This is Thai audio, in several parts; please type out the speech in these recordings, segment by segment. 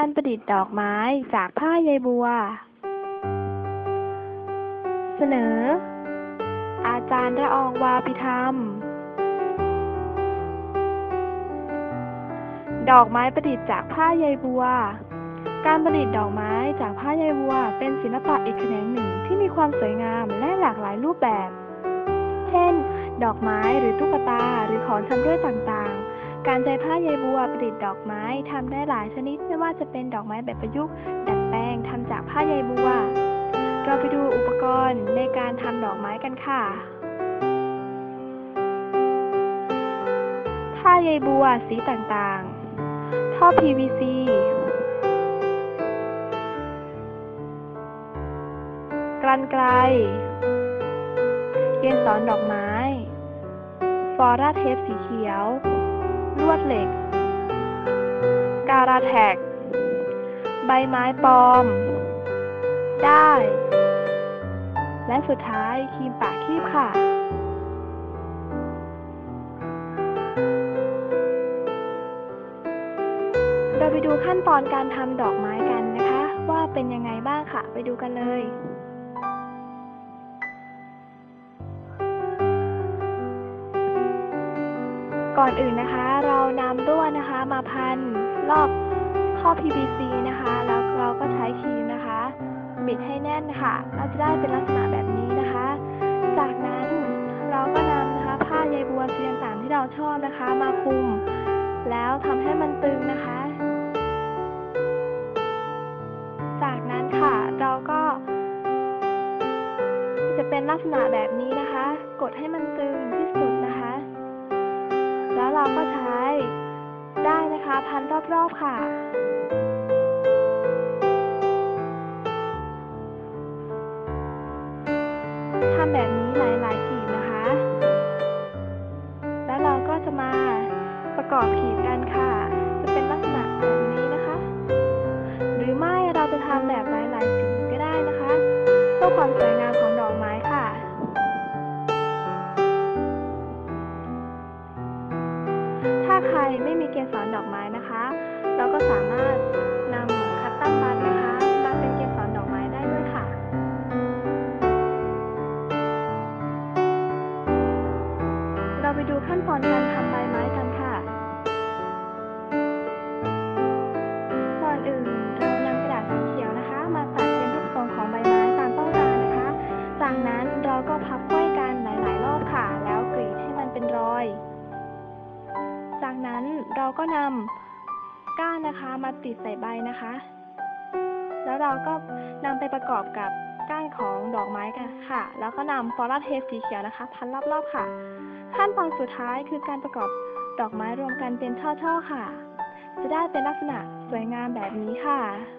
การประดิษฐ์ดอกไม้จากผ้าใยบัว เสนอ อาจารย์ระอองวาปิธรรม ดอกไม้ประดิษฐ์จากผ้าใยบัว การประดิษฐ์ดอกไม้จากผ้าใยบัว เป็นศิลปะอีกแขนงหนึ่งที่มีความสวยงามและหลากหลายรูปแบบ เช่น ดอกไม้หรือตุ๊กตาหรือของชำร่วยต่างๆ การใช้ผ้าใยบัวประดิษฐ์ดอกไม้ทำได้หลายชนิดไม่ว่าจะเป็นดอกไม้แบบประยุกต์ดัดแปลงทำจากผ้าใยบัว เราไปดูอุปกรณ์ในการทำดอกไม้กันค่ะ ผ้าใยบัวสีต่างๆ ท่อ PVC กลันไกลเกสรดอกไม้ ฟอราเทปสีเขียว ลวดเหล็ก การาแท็ก ใบไม้ปลอม ได้ และสุดท้ายครีมปากคีบค่ะเราไปดูขั้นตอนการทำดอกไม้กันนะคะ ว่าเป็นยังไงบ้างค่ะ ไปดูกันเลย ก่อนอื่นนะคะ เรานำด้วนนะคะ มาพันรอบท่อ PVC นะคะ แล้วเราก็ใช้ครีมนะคะ บิดให้แน่นค่ะ เราจะได้เป็นลักษณะแบบนี้นะคะ จากนั้นเราก็นำนะคะ ผ้าใยบัวสีต่างๆที่เราชอบนะคะ มาคลุม แล้วทำให้มันตึงนะคะ จากนั้นค่ะเราก็ จะเป็นลักษณะแบบนี้นะคะ กดให้มันตึงที่สุดนะคะ เราก็ใช้ ได้นะคะ พันรอบๆค่ะ ทำแบบนี้หลายๆกีบนะคะ แล้วเราก็จะมาประกอบกีบ อนดอกไม้นะคะ เราก็สามารถนำคัตตันบันนะคะมาเป็นเกสรดอกไม้ได้ด้วยค่ะ เราไปดูขั้นตอนการทำ จากนั้นเราก็นำก้านนะคะมาติดใส่ใบนะคะ แล้วเราก็นำไปประกอบกับก้านของดอกไม้กันค่ะ แล้วก็นำฟลอราเทปสีเขียวนะคะ พันรอบๆค่ะ ขั้นตอนสุดท้ายคือการประกอบดอกไม้รวมกันเป็นช่อๆค่ะ จะได้เป็นลักษณะสวยงามแบบนี้ค่ะ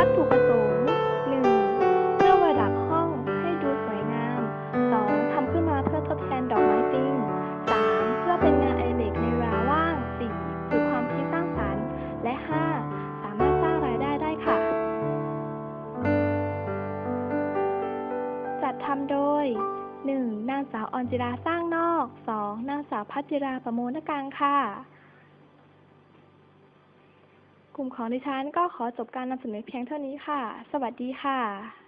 วัตถุประสงค์ 1. เพื่อประดับห้องให้ดูสวยงาม 2. ทำขึ้นมาเพื่อทดแทนดอกไม้จริง 3. เพื่อเป็นงานไอเดิเรกในเวลาว่าง 4. ฝึกความคิดสร้างสรรค์ และ 5. สามารถสร้างรายได้ได้ค่ะ จัดทำโดย 1. นางสาวออนจิราสร้างนอก 2. นางสาวพัชจิราประโมนกังค่ะ กลุ่มของดิฉันก็ขอจบการนำเสนอเพียงเท่านี้ค่ะ สวัสดีค่ะ